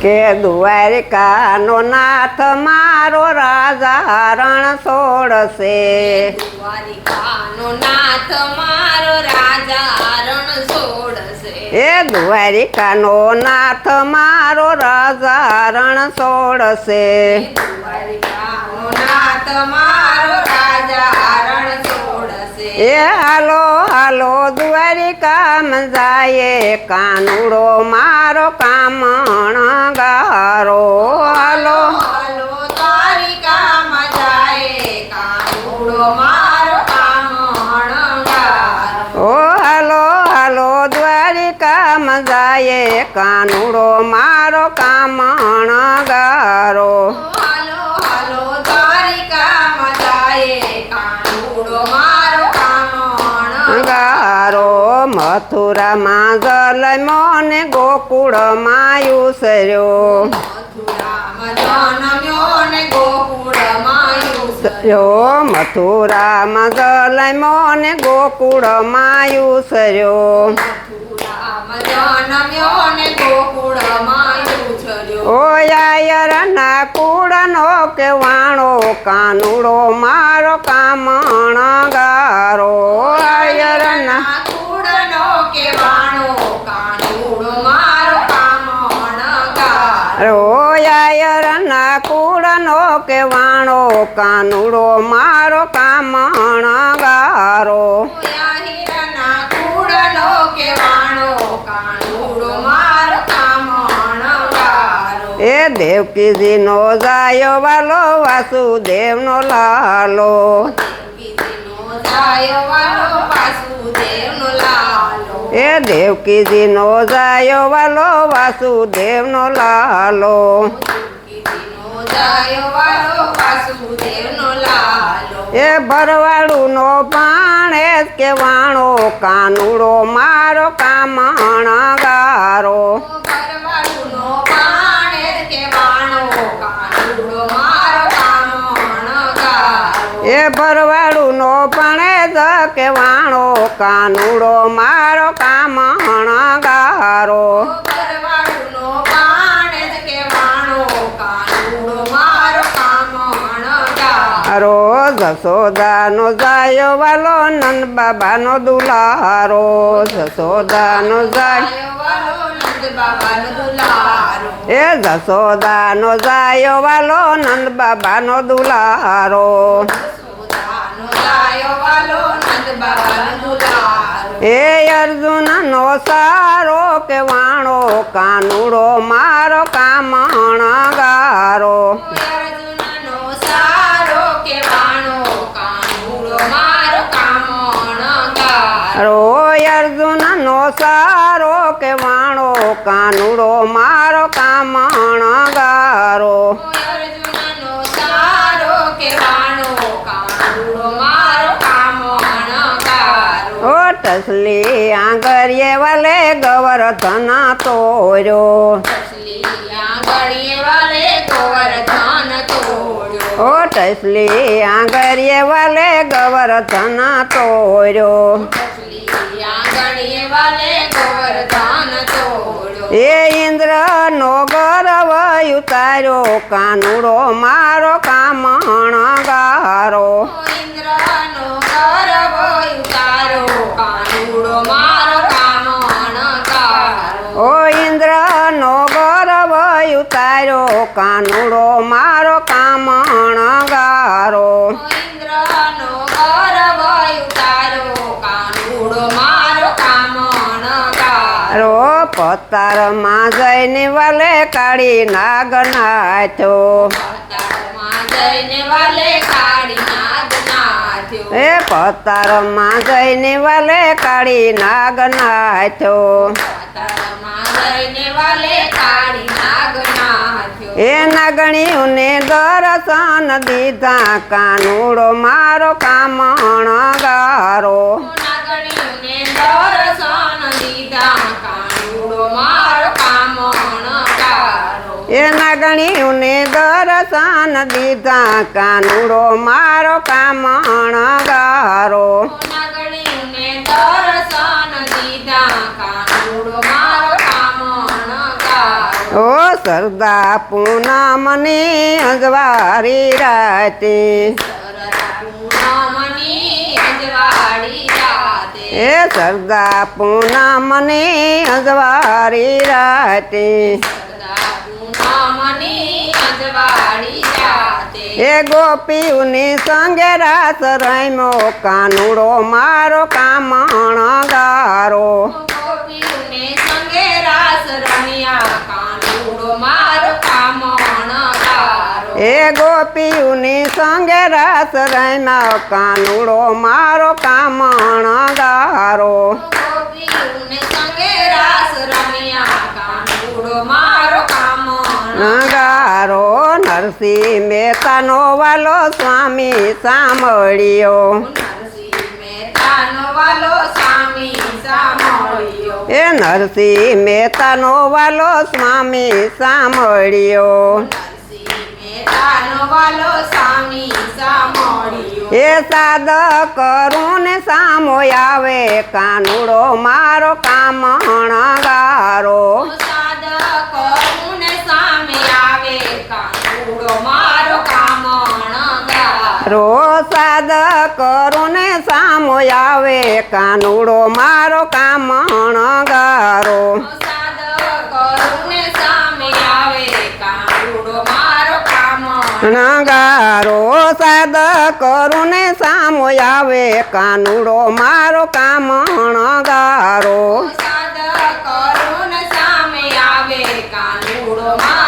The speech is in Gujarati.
કે દ્વારિકાનો નાથ મારો રાજા રણ છોડશે દ્વારિકાનો નાથ મારો રાજા રણ છોડશે એ દ્વારિકાનો નાથ મારો રાજા રણ છોડશે દ્વારિકાનો નાથ મારો રાજા રણ છોડશે એ હાલો હાલો દ્વારિકામાં જાય કાનુડો મારો કામણ ગારો. હાલો. હાલો દ્વારિકામાં જાય કાનુડો મારો કામણગાર ઓ હાલો હાલો દ્વારિકામાં જાય કાનુડો મારો કામણ ગારો. મથુરામાં જલમો ને ગોકુળમાં યુસર્યો મથુરામાં જન્મ્યો ને ગોકુળમાં યુસર્યો. યો મથુરામાં જલમો ને ગોકુળમાં યુસર્યો મથુરામાં જન્મ્યો ને ગોકુળમાં યુસર્યો. ઓ યાયર ના કુળનો કે વાણો કાનુડો મારો કામણ ગારો આયર ના કુળનો ના કે વાણો કાનુડો મારો કામણ ગારો એ દેવકીજી કેવાણો કાનુડો મારો કામણગાર. એ દેવકીજીનો જાયો વાલો વાસુદેવનો લાલો દેવકીજીનો વાલો વાસુ લાલો. એ દેવકીજીનો જાયો વાલો વાસુદેવનો લાલો. એ જાય નો પાણે કે વાણો કાનુડો મારો કામણ ગારો. એ ભરવાડું નો પણ ધકે વાણો કાનુડો મારો કામ ગારો. રોજ જસોદાનો જાયો વાલો નંદ બાબાનો દુલારો. જસોદાનો જાય આયો જસોદા નો એ જાયો વાલો નંદ નંદ બાબાનો દુલારો. એ અર્જુનનો સારો કે વાણો કાનુડો મારો કામણ ગારો સારો કે વાણો કાનુડો મારો કામણ ગારો તસલી સારો કેવાણો કાનુડો મારો કામણગાર. ઓ ટસલી વલે વાલે ગવર્ધન તોર્યો તસલી આંગળીએ વાલે ગોવર્ધન તોડ્યો. ઓ ટસલી તોર્યો આંગળીએ વાલે ગોવર્ધન તોડ્યો. એ ઇન્દ્ર નો ગરવ ઉતાર્યો કાનુડો મારો કામણ મારો કામણ ગારો ઇન્દ્રનો ગર્વ ઉતારો કાનુડો મારો કામણગાર. રો પતારમાં જઈને વાલે કાળી નાગ નાથો પતાળમાં જઈને વાલે કાળી નાગ નાથ્યો. એ પતારમાં જઈને વાલે કાળી નાગ નાથ્યો જઈને વાલે કાળી નાગ નાથ્યો. ગણ્યું નાગણીઓને દર્શન દીધા કાનુડો મારો કામણ ગારો એના ગણ્યું. એ દર્શન દીધા કાનુડો મારો કામણ ગારો દર્શન દીધા કાનુડો સરદા પૂના મને અગવારી રાતે. એ સરદા પૂના મને અગવારી રાતે. એ ગોપીઓની સંગે રાત રમ્યો, કાનુડો મારો કામણ ગારો ગોપીઓને સંગે રાસ રમ્યા કાનુડો મારો કામણ ગારો એ ગોપીઓની સંગે રસ રમ્યો કાનુડો મારો કામણ ગારો. ગોપીઓને સંગે રાસ રમ્યા કાનુડો મારો ગારો. નરસિંહ મહેતાનો વાલો સ્વામી સાંભળ્યો. નરસિંહ મહેતાનો વાલો સ્વામી એ નરસિંહ મહેતાનો વાલો સ્વામી સાંભળ્યો. વાલો સ્વામી સાંભળ્યો. એ સાદ કરું ને સામો આવે કાનુડો મારો કામ ગારો રો સાદ કરું આવે કાનુડો મારો કામણ ગારો. ગારો સાદ કરું ને સામો આવે કાનુડો મારો કામણ ગારો. સામે આવે કાનુડો મારો